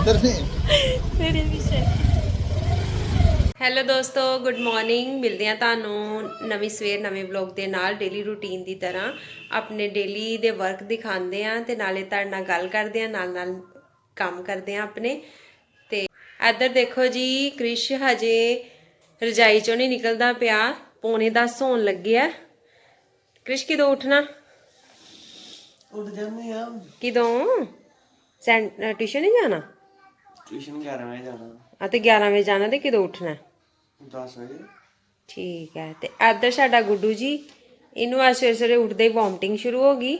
ਮੇਰੇ ਵਿਸ਼ੇ ਹੈਲੋ ਦੋਸਤੋ ਗੁੱਡ ਮਾਰਨਿੰਗ ਮਿਲਦੇ ਆ ਤੁਹਾਨੂੰ ਨਵੀਂ ਸਵੇਰ ਨਵੇਂ ਵਲੌਗ ਦੇ ਨਾਲ ਡੇਲੀ ਰੂਟੀਨ ਦੀ ਤਰ੍ਹਾਂ। ਆਪਣੇ ਡੇਲੀ ਦੇ ਵਰਕ ਦਿਖਾਉਂਦੇ ਆ ਤੇ ਨਾਲੇ ਤੁਹਾਡੇ ਨਾਲ ਗੱਲ ਕਰਦੇ ਆ ਨਾਲ ਨਾਲ ਕੰਮ ਕਰਦੇ ਆ ਆਪਣੇ। ਤੇ ਇੱਧਰ ਦੇਖੋ ਜੀ ਕ੍ਰਿਸ਼ ਹਜੇ ਰਜਾਈ ਚੋਂ ਨਹੀਂ ਨਿਕਲਦਾ ਪਿਆ ਪੌਣੇ 10 ਹੋਣ ਲੱਗਿਆ ਕ੍ਰਿਸ਼ ਕਿਦੋਂ ਉੱਠਣਾ? ਉੱਠ ਜਾਂਦੇ ਆ ਕਿਦੋਂ? ਟਿਊਸ਼ਨ ਨਹੀਂ ਜਾਣਾ? ਟਿਊਸ਼ਨ 11 ਵਜੇ ਜਾਣਾ। ਆ ਤੇ 11 ਵਜੇ ਜਾਣਾ ਤੇ ਕਿਦੋਂ ਉੱਠਣਾ? 10 ਵਜੇ। ਠੀਕ ਹੈ ਤੇ ਇੱਧਰ ਸਾਡਾ ਗੁੱਡੂ ਜੀ ਇਹਨੂੰ ਅੱਜ ਸਵੇਰੇ ਸਵੇਰੇ ਉੱਠਦੇ ਹੀ ਵੋਮਟਿੰਗ ਸ਼ੁਰੂ ਹੋ ਗਈ।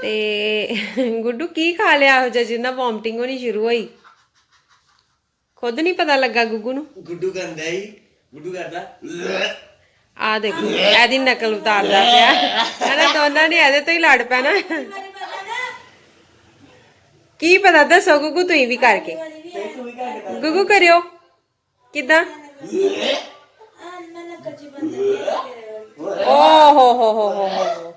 ਤੇ ਗੁੱਡੂ ਕੀ ਖਾ ਲਿਆ ਉਹ ਜਿਹਾ ਜਿਹਨਾਂ ਵੋਮਟਿੰਗ ਹੋਣੀ ਸ਼ੁਰੂ ਹੋਈ? ਖੁਦ ਨਹੀਂ ਪਤਾ ਲੱਗਾ ਗੁੱਗੂ ਨੂੰ? ਗੁੱਡੂ ਕਰਦਾ ਹੀ ਗੁੱਡੂ ਕਰਦਾ ਆ ਦੇਖੋ ਇਹਦੀ ਨਕਲ ਉਤਾਰਦਾ ਪਿਆ। ਇਹਨਾਂ ਦੋਨਾਂ ਨੇ ਇਹਦੇ ਤੋਂ ਹੀ ਲੜ ਪੈਣਾ। ਕੀ ਪਤਾ? ਦੱਸੋ ਗੁੱਗੂ, ਤੁਸੀਂ ਵੀ ਕਰਕੇ। ਗੁੱਗੂ, ਕਰਿਓ। ਕਿਦਾਂ? ਓ, ਹੋ ਹੋ ਹੋ ਹੋ ਹੋ।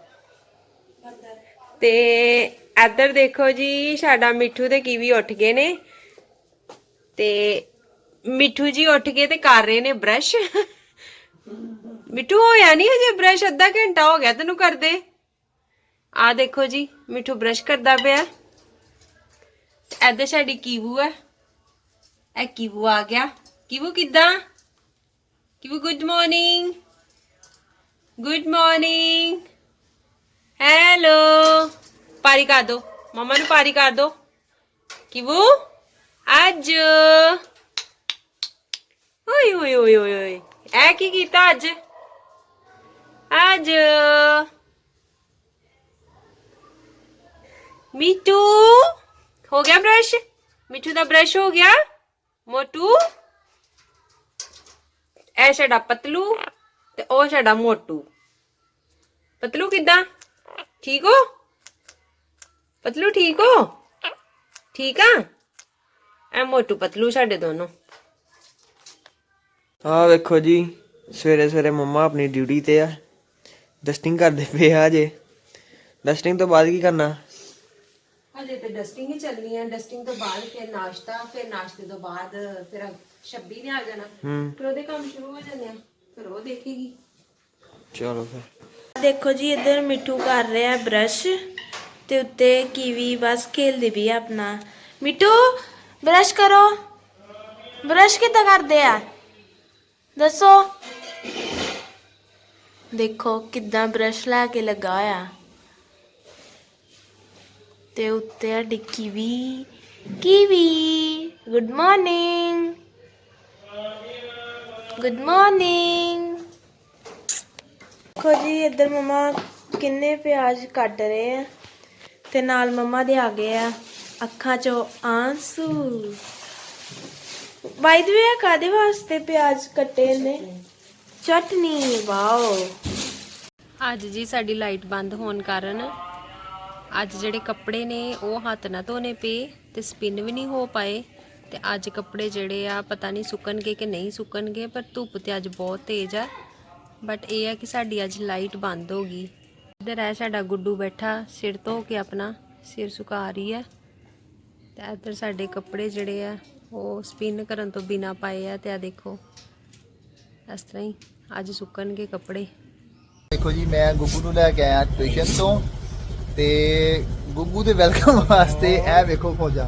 ਤੇ ਇੱਧਰ ਦੇਖੋ ਜੀ, ਸਾਡਾ ਮਿੱਠੂ ਤੇ ਕੀਵੀ ਉੱਠ ਗਏ ਨੇ। ਤੇ ਮਿੱਠੂ ਜੀ ਉੱਠ ਗਏ ਤੇ ਕਰ ਰਹੇ ਨੇ ਬ੍ਰਸ਼। ਮਿੱਠੂ, ਹੋਇਆ ਨਹੀਂ ਹਜੇ ਬ੍ਰਸ਼? ਅੱਧਾ ਘੰਟਾ ਹੋ ਗਿਆ ਤੈਨੂੰ ਕਰਦੇ। ਆ ਦੇਖੋ ਜੀ, ਮਿੱਠੂ ਬ੍ਰਸ਼ ਕਰਦਾ ਪਿਆ। ਇੱਧਰ ਸਾਡੀ ਕੀਵੂ ਹੈ ਇਹ ਕੀਵੂ ਆ ਗਿਆ। ਕੀਵੂ ਕਿੱਦਾਂ? ਕੀਵੂ good morning good morning hello ਪਾਰੀ ਕਰ ਦੋ। ਮਮਾ ਨੂੰ ਪਾਰੀ ਕਰ ਦੋ। ਕੀਵੂ, ਅੱਜ। ਓਏ ਓਏ ਓਏ ਓਏ ਓਏ। ਐ ਕੀ ਕੀਤਾ ਅੱਜ? ਅੱਜ। ਮੀਟੂ ਹੋ ਗਿਆ ਬ੍ਰਸ਼ ਮਿੱਠੂ ਦਾ ਬ੍ਰਸ਼ ਹੋ ਗਿਆ। ਮੋਟੂ ਐ ਸਾਡਾ ਪਤਲੂ ਤੇ ਉਹ ਸਾਡਾ ਮੋਟੂ। ਪਤਲੂ ਕਿੱਦਾਂ? ਠੀਕ ਹੋ? ਪਤਲੂ ਠੀਕ ਹੋ? ਠੀਕ ਆ? ਐ ਮੋਟੂ ਪਤਲੂ ਸਾਡੇ ਦੋਨੋਂ। ਆ ਵੇਖੋ ਜੀ, ਸਵੇਰੇ ਸਵੇਰੇ ਮੰਮਾ ਆਪਣੀ ਡਿਊਟੀ ਤੇ ਆ। ਡਸਟਿੰਗ ਕਰਦੇ ਪਏ ਆ ਜੇ ਡਸਟਿੰਗ ਤੋਂ ਬਾਅਦ ਕੀ ਕਰਨਾ? ਹਜੇ ਤੇ ਡਸਟਿੰਗ ਹੀ ਚੱਲਣੀ ਹੈ ਡਸਟਿੰਗ ਤੋਂ ਬਾਅਦ ਫਿਰ ਨਾਸ਼ਤਾ ਫਿਰ ਨਾਸ਼ਤੇ ਤੋਂ ਬਾਅਦ ਫਿਰ 26 ਨੇ ਆ ਜਾਣਾ। ਹੂੰ। ਫਿਰ ਉਹਦੇ ਕੰਮ ਸ਼ੁਰੂ ਹੋ ਜਾਂਦੇ ਆ। ਫਿਰ ਉਹ ਦੇਖੇਗੀ। ਚਲੋ ਫਿਰ। ਦੇਖੋ ਜੀ ਇੱਧਰ ਮਿੱਠੂ ਕਰ ਰਿਹਾ ਬ੍ਰਸ਼ ਤੇ ਉੱਤੇ ਕੀਵੀ ਬਸ ਖੇਲਦੀ ਵੀ ਆ ਆਪਣਾ। ਮਿੱਠੂ ਬ੍ਰਸ਼ ਕਰੋ। ਬ੍ਰਸ਼ ਕਿੱਦਾਂ ਕਰਦੇ ਆ? ਦੱਸੋ। ਦੇਖੋ ਕਿੱਦਾਂ ਬ੍ਰਸ਼ ਲੈ ਕੇ ਲੱਗਾ ਆ ਤੇ ਉੱਤੇ ਆ ਡਿੱਕੀ ਵੀ ਕੀਵੀ। ਗੁੱਡ ਮਾਰਨਿੰਗ ਗੁੱਡ ਮਾਰਨਿੰਗ ਦੇਖੋ ਜੀ ਇੱਧਰ ਮਮਾ ਕਿੰਨੇ ਪਿਆਜ਼ ਕੱਟ ਰਹੇ ਆ ਤੇ ਨਾਲ ਮਮਾ ਦੇ ਆ ਗਏ ਆ ਅੱਖਾਂ 'ਚੋਂ ਆਂਸੂ। ਬਾਈ ਦੀ ਵੇ ਕਾਦੇ ਵਾਸਤੇ ਪਿਆਜ਼ ਕੱਟੇ ਨੇ? ਚਟਨੀ ਵਾਓ। ਅੱਜ ਜੀ ਸਾਡੀ ਲਾਈਟ ਬੰਦ ਹੋਣ ਕਾਰਨ ਅੱਜ ਜਿਹੜੇ ਕੱਪੜੇ ਨੇ, ਉਹ ਹੱਥ ਨਾ ਧੋਣੇ ਪਏ ਤੇ ਸਪਿਨ ਵੀ ਨਹੀਂ ਹੋ ਪਾਏ। ਤੇ ਅੱਜ ਕੱਪੜੇ ਜਿਹੜੇ ਆ, ਪਤਾ ਨਹੀਂ ਸੁੱਕਣਗੇ ਕਿ ਨਹੀਂ ਸੁੱਕਣਗੇ, ਪਰ ਧੁੱਪ ਤੇ ਅੱਜ ਬਹੁਤ ਤੇਜ਼ ਆ। ਬਟ ਇਹ ਆ ਕਿ ਸਾਡੀ ਅੱਜ ਲਾਈਟ ਬੰਦ ਹੋ ਗਈ। ਇੱਧਰ ਹੈ ਸਾਡਾ ਗੁੱਡੂ ਬੈਠਾ, ਸਿਰ ਧੋ ਕੇ ਆਪਣਾ, ਸਿਰ ਸੁਕਾ ਰਹੀ ਹੈ ਤੇ ਇੱਧਰ ਸਾਡੇ ਕੱਪੜੇ ਜਿਹੜੇ ਆ, ਉਹ ਸਪਿਨ ਕਰਨ ਤੋਂ ਬਿਨਾ ਪਾਏ ਆ। ਤੇ ਆ ਦੇਖੋ, ਇਸ ਤਰ੍ਹਾਂ ਹੀ ਅੱਜ ਸੁੱਕਣਗੇ ਕੱਪੜੇ। ਦੇਖੋ ਜੀ, ਮੈਂ ਗੁੱਗੂ ਨੂੰ ਲੈ ਕੇ ਆਇਆ ਟਿਊਸ਼ਨ ਤੋਂ। ਤੇ ਗੁੱਗੂ ਦੇ ਵੈਲਕਮ ਵਾਸਤੇ ਇਹ ਵੇਖੋ ਫੌਜਾਂ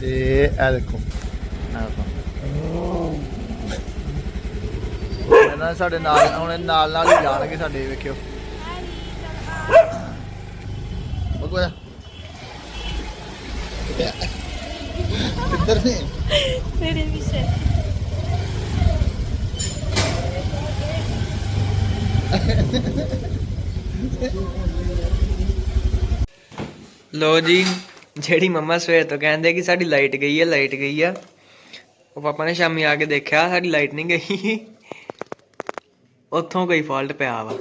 ਤੇ ਇਹ ਦੇਖੋ। ਇਹਨਾਂ ਸਾਡੇ ਨਾਲ ਹੁਣ ਨਾਲ ਨਾਲ ਹੀ ਜਾਣਗੇ ਸਾਡੇ ਵੇਖਿਓ। ਬਗਵਾ ਕਿੱਧਰ ਨੇ? ਮੇਰੇ ਵਿਸ਼ੇ ਲੋ ਜੀ ਜਿਹੜੀ ਮੰਮਾ ਸਵੇਰ ਤੋਂ ਕਹਿੰਦੇ ਕਿ ਸਾਡੀ ਲਾਈਟ ਗਈ ਹੈ ਲਾਈਟ ਗਈ ਆ। ਉਹ ਪਾਪਾ ਨੇ ਸ਼ਾਮੀ ਆ ਕੇ ਦੇਖਿਆ ਸਾਡੀ ਲਾਈਟ ਨਹੀਂ ਗਈ। ਉੱਥੋਂ ਕੋਈ ਫਾਲਟ ਪਿਆ ਵਾ।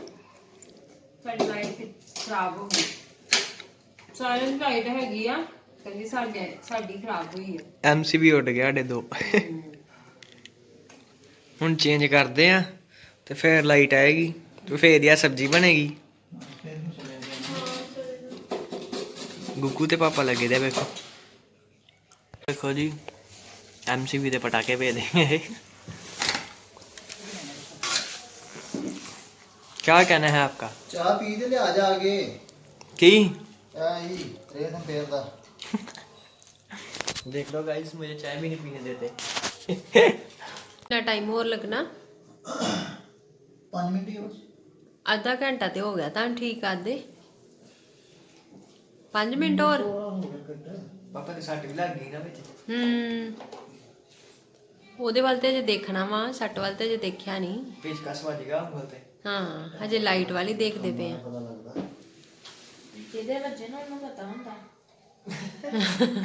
ਸਾਡੀ ਲਾਈਟ ਖਰਾਬ ਹੋ ਗਈ। ਸਾਰਿਆਂ ਦੀ ਲਾਈਟ ਹੈਗੀ ਆ ਕਹਿੰਦੀ ਸਾਡੀ ਸਾਡੀ ਖਰਾਬ ਹੋਈ ਹੈ ਐਮਸੀਬੀ ਉੱਡ ਗਿਆ ਸਾਡੇ ਦੋ। ਹੁਣ ਚੇਂਜ ਕਰਦੇ ਆ ਤੇ ਫਿਰ ਲਾਈਟ ਆਏਗੀ। ਤੇ ਫਿਰ ਇਹ ਸਬਜ਼ੀ ਬਣੇਗੀ ਗੁੱਗੂ ਤੇ ਪਾਪਾ ਲੱਗੇ ਦੇ ਵੇਖੋ ਦੇਖੋ ਜੀ ਐਮਸੀਬੀ ਦੇ ਪਟਾਕੇ ਭੇਜਦੇ क्या कहना है आपका ਚਾਹ ਪੀ ਤੇ ਲਿਆ ਜਾ ਕੇ की ਆ ਹੀ ਰੇਤ ਫੇਰ ਦਾ देख लो गाइस मुझे चाय भी नहीं पीने देते ਕਿੰਨਾ ਟਾਈਮ ਹੋਰ ਲੱਗਣਾ 5 ਮਿੰਟ ਹੀ ਹੋ ਅੱਧਾ ਘੰਟਾ ਤੇ ਹੋ ਗਿਆ ਤਾਂ ਠੀਕ ਕਰ ਦੇ 5 ਮਿੰਟ ਹੋਰ। ਉਹਦੇ ਵੱਲ ਤੇ ਜੇ ਦੇਖਣਾ ਵਾ ਸੱਟ ਵੱਲ ਤੇ ਜੇ ਦੇਖਿਆ ਨਹੀਂ ਪੇਚਕਸ ਵੱਜ ਗਿਆ ਉਂਗਲ ਤੇ। ਹਾਂ ਹਜੇ ਲਾਈਟ ਵਾਲੀ ਦੇਖਦੇ ਪਏ ਆ। ਜਿਹਦੇ ਵੱਜੇ ਨਾ ਉਹਨੂੰ ਪਤਾ ਹੁੰਦਾ।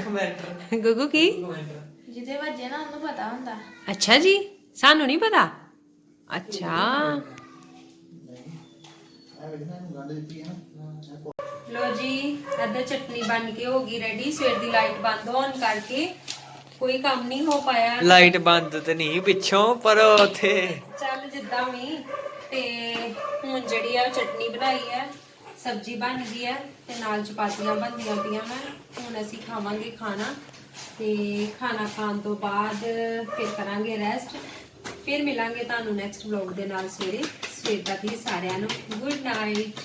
ਕਮੈਂਟਰ ਗੁੱਗੂ ਕੀ? ਕਮੈਂਟਰ ਜਿਹਦੇ ਵੱਜੇ ਨਾ ਉਹਨੂੰ ਪਤਾ ਹੁੰਦਾ। ਅੱਛਾ ਜੀ ਸਾਨੂੰ ਨਹੀਂ ਪਤਾ? ਅੱਛਾ। ਲੋ ਜੀ ਇੱਧਰ ਚਟਨੀ ਬਣ ਕੇ ਹੋ ਗਈ ਰੈਡੀ ਸਵੇਰ ਦੀ ਲਾਈਟ ਬੰਦ ਹੋਣ ਕਰਕੇ ਕੋਈ ਕੰਮ ਨਹੀਂ ਹੋ ਪਾਇਆ। ਲਾਈਟ ਬੰਦ ਤੇ ਨਹੀਂ ਪਿੱਛੋਂ ਪਰ ਉਥੇ ਚੱਲ ਜਿੱਦਾਂ ਵੀ ਤੇ ਹੁਣ ਜਿਹੜੀ ਆ ਚਟਨੀ ਬਣਾਈ ਹੈ ਸਬਜ਼ੀ ਬਣ ਗਈ ਹੈ ਤੇ ਨਾਲ ਚਪਾਤੀਆਂ ਬਣਦੀਆਂ ਪਈਆਂ ਮੈਂ ਹੁਣ ਅਸੀਂ ਖਾਵਾਂਗੇ ਖਾਣਾ ਤੇ ਖਾਣਾ ਖਾਣ ਤੋਂ ਬਾਅਦ ਫਿਰ ਕਰਾਂਗੇ ਰੈਸਟ ਫਿਰ ਮਿਲਾਂਗੇ ਤੁਹਾਨੂੰ ਨੈਕਸਟ ਵਲੌਗ ਦੇ ਨਾਲ ਸਵੇਰੇ। ਸਵੇਰ ਤੱਕ ਲਈ ਸਾਰਿਆਂ ਨੂੰ ਗੁੱਡ ਨਾਈਟ